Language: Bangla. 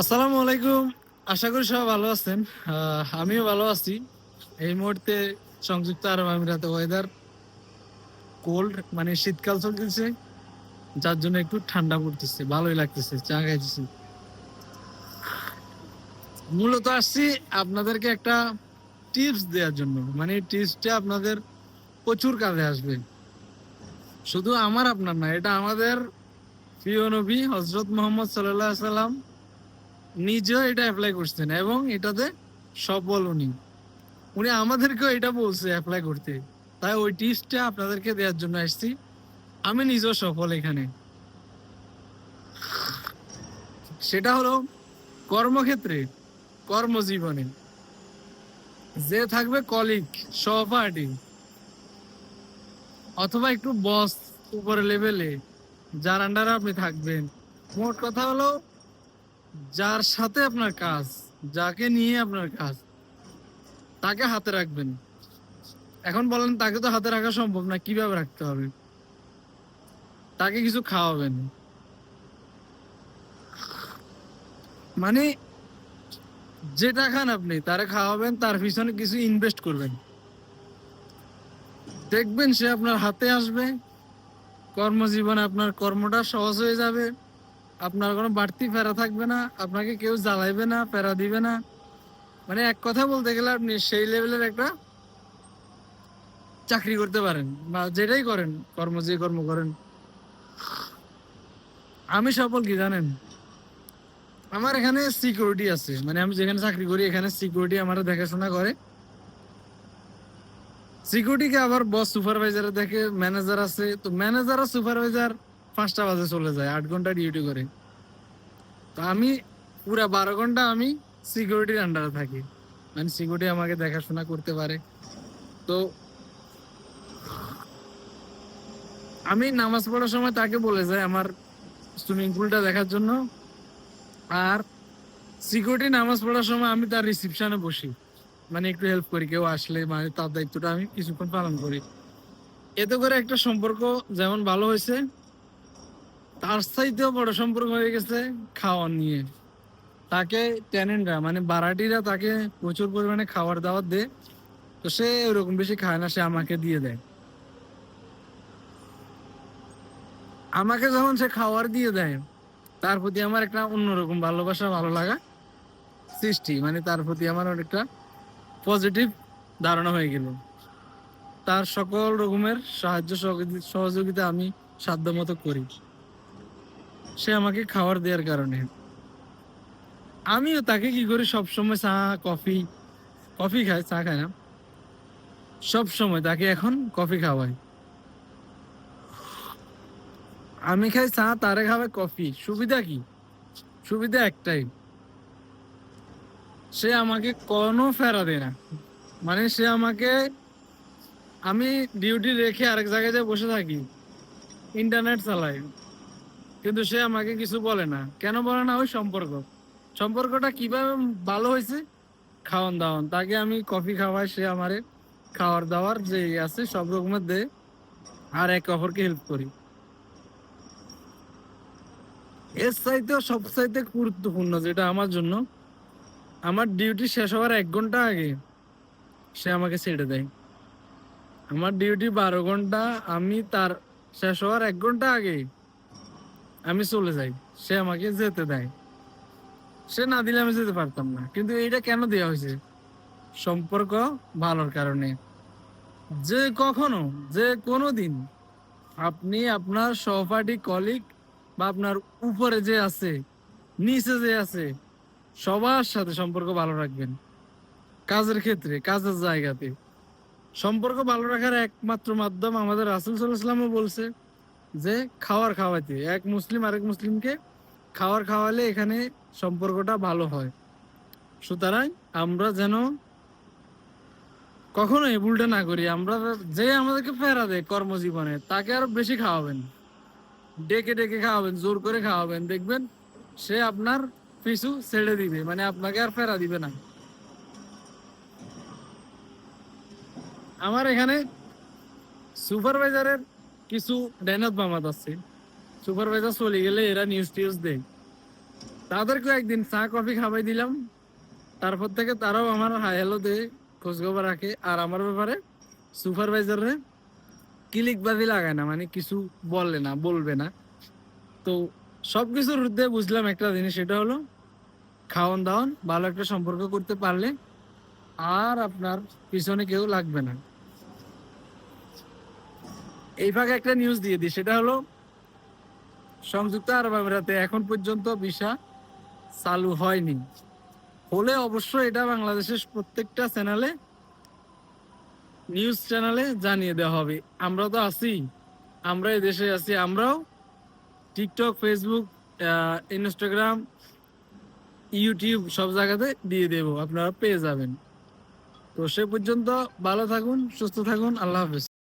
আসসালামু আলাইকুম। আশা করি সবাই ভালো আছেন। আমিও ভালো আছি। এই মুহূর্তে সংযুক্ত আরব আমিরাতে ওয়েদার কোল্ড মানে শীতকাল চলতেছে। যার জন্য একটু ঠান্ডা পড়তেছে, ভালোই লাগতেছে, চা খাইতেছি। মূলত আসছি আপনাদেরকে একটা টিপস দেওয়ার জন্য। মানে টিপসটা আপনাদের প্রচুর কাজে আসবে। শুধু আমার আপনার না, এটা আমাদের প্রিয় নবী হজরত মোহাম্মদ সাল্লাহ সাল্লাম নিজেও এটা অ্যাপ্লাই করছেন এবং এটাতে সফল উনি উনি আমাদেরকেও এটা বলছে অ্যাপ্লাই করতে। তাই ওই টিপসটা আপনাদেরকে দেওয়ার জন্য আসছি। আমি নিজেও সফল এখানে। সেটা হলো কর্মক্ষেত্রে, কর্মজীবনে। যে থাকবে কলিগ সহপাঠী। অথবা একটু বস উপরে লেভেলে যার আন্ডারে আপনি থাকবেন। মোট কথা হলো যার সাথে আপনার কাজ, যাকে নিয়ে আপনার কাজ, তাকে হাতে রাখবেন। এখন বলেন, তাকে তো হাতে রাখা সম্ভব না, কীভাবে রাখতে হবে? তাকে কিছু খাওয়াবেন। মানে যেটা খান আপনি, তারে খাওয়াবেন, তার পিছনে কিছু ইনভেস্ট করবেন। দেখবেন সে আপনার হাতে আসবে, কর্মজীবনে আপনার কর্মটা সহজ হয়ে যাবে। আপনার কোনো বাড়তি ফেরা থাকবে না, আপনাকে কেউ জ্বালাইবে না, ফেরা দিবে না। মানে এক কথা বলতে গেলে আপনি সেই লেভেলের একটা চাকরি করতে পারেন বা যেটাই করেন, কর্ম যে কর্ম করেন। আমি সফল কি জানেন? আমার এখানে সিকিউরিটি আছে। মানে আমি যেখানে চাকরি করি, এখানে সিকিউরিটি আমার দেখাশোনা করে। সিকিউরিটিকে আবার বস সুপারভাইজার দেখে ম্যানেজার আছে। তো ম্যানেজার আর সুপারভাইজার পাঁচটা বাজে চলে যায়, আট ঘণ্টা ডিউটি করে। তো আমি পুরা বারো ঘণ্টা আমি সিকিউরিটির আন্ডারে থাকি। মানে সিকিউরিটি আমাকে দেখাশোনা করতে পারে। তো আমি নামাজ পড়ার সময় তাকে বলে যাই আমার সুইমিং পুলটা দেখার জন্য। আর সিকিউরিটি নামাজ পড়ার সময় আমি তার রিসিপশনে বসি। মানে একটু হেল্প করি, কেউ আসলে মানে তার দায়িত্বটা আমি কিছুক্ষণ পালন করি। এতে করে একটা সম্পর্ক যেমন ভালো হয়েছে তার চাইতেও বড় সম্পর্ক হয়ে গেছে খাওয়ার নিয়ে। তাকে টেনেন্টরা মানে বারাটিরা তাকে প্রচুর পরিমাণে খাবার দাবার দেয়, তো সে ওরকম বেশি খায় না, সে আমাকে দিয়ে দেয়। আমাকে যখন সে খাবার দিয়ে দেয়, তার প্রতি আমার একটা অন্যরকম ভালোবাসা, ভালো লাগা সৃষ্টি মানে তার প্রতি আমার অনেকটা পজিটিভ ধারণা হয়ে গেল। তার সকল রকমের সাহায্য সহযোগি- সহযোগিতা আমি সাধ্য মতো করি। সে আমাকে খাবার দেওয়ার কারণে। আমিও তাকে কি করি, সবসময় চা, কফি কফি খায় চা খায় না। সব সময় তাকে এখন কফি খাওয়াই। আমি খাই চা, তারে খাবে কফি। সুবিধা কি? সুবিধা একটাই। সে আমাকে কোনো ফেরা দেয় না। মানে সে আমাকে, আমি ডিউটি রেখে আরেক জায়গায় যে বসে থাকি ইন্টারনেট চালাই কিন্তু সে আমাকে কিছু বলে না। কেন বলে না? ওই সম্পর্ক। সম্পর্কটা কীভাবে ভালো হয়েছে? খাওয়ান দাওয়ান। তাকে আমি কফি খাওয়াই, সে আমারে খাওয়ার দাওয়ার যে আছে সব রকমের দে আর একে অপরকে হেল্প করি। এর চাইতেও সব চাইতে গুরুত্বপূর্ণ যেটা আমার জন্য, আমার ডিউটি শেষ হওয়ার এক ঘণ্টা আগে সে আমাকে ছেড়ে দেয়। আমার ডিউটি বারো ঘণ্টা, আমি তার শেষ হওয়ার এক ঘণ্টা আগে আমি চলে যাই। সে আমাকে যেতে দেয়। সে না দিলে আমি যেতে পারতাম না। কিন্তু এইটা কেন দেওয়া হয়েছে? সম্পর্ক ভালোর কারণে। যে কখনো, যে কোনো দিন আপনি আপনার সহপাঠী কলিগ বা আপনার উপরে যে আছে, নিচে যে আছে, সবার সাথে সম্পর্ক ভালো রাখবেন। কাজের ক্ষেত্রে, কাজের জায়গাতে। সম্পর্ক ভালো রাখার একমাত্র মাধ্যম আমাদের রাসুল সাল্লাহামও বলছে যে খাওয়ার খাওয়াতে এক মুসলিম আরেক মুসলিমকে খাওয়ার খাওয়ালে এখানে সম্পর্কটা ভালো হয়। সুতরাং আমরা যেন কখনো এই ভুলটা না করি। আমরা যে আমাদেরকে ফেরা দেয় কর্মজীবনে, তাকে আরও বেশি খাওয়াবেন। ডেকে ডেকে খাওয়াবেন, জোর করে খাওয়াবেন। দেখবেন সে আপনার পিছু ছেড়ে দিবে মানে আপনাকে আর ফেরা দিবে না। আমার এখানে সুপারভাইজারের কিছু ডেনত মামাত আছে। সুপারভাইজার চলে গেলে এরা নিউজ টিউজ দেয়। তাদেরকে একদিন চা, কফি খাওয়াই দিলাম। তারপর থেকে তারাও আমার হাই হ্যালো দে খোঁজখবর রাখে। আর আমার ব্যাপারে সুপারভাইজারে ক্লিকবাজি লাগায় না মানে কিছু বলে না, বলবে না। তো সব কিছুর ঊর্ধ্বে বুঝলাম একটা জিনিস, সেটা হলো খাওয়ান দাওয়ান, ভালো একটা সম্পর্ক করতে পারলে আর আপনার পিছনে কেউ লাগবে না। এই ফাঁকে একটা নিউজ দিয়ে দিই, সেটা হলো, সংযুক্ত আরব আমিরাতে এখন পর্যন্ত ভিসা চালু হয়নি। হলে অবশ্য এটা বাংলাদেশের প্রত্যেকটা চ্যানেলে নিউজ চ্যানেলে জানিয়ে দেওয়া হবে। আমরা তো আছি, আমরা এই দেশে আছি, আমরাও টিকটক ফেসবুক ইনস্টাগ্রাম ইউটিউব সব জায়গাতে দিয়ে দেব, আপনারা পেয়ে যাবেন। তো সে পর্যন্ত ভালো থাকুন, সুস্থ থাকুন, আল্লাহ হাফেজ।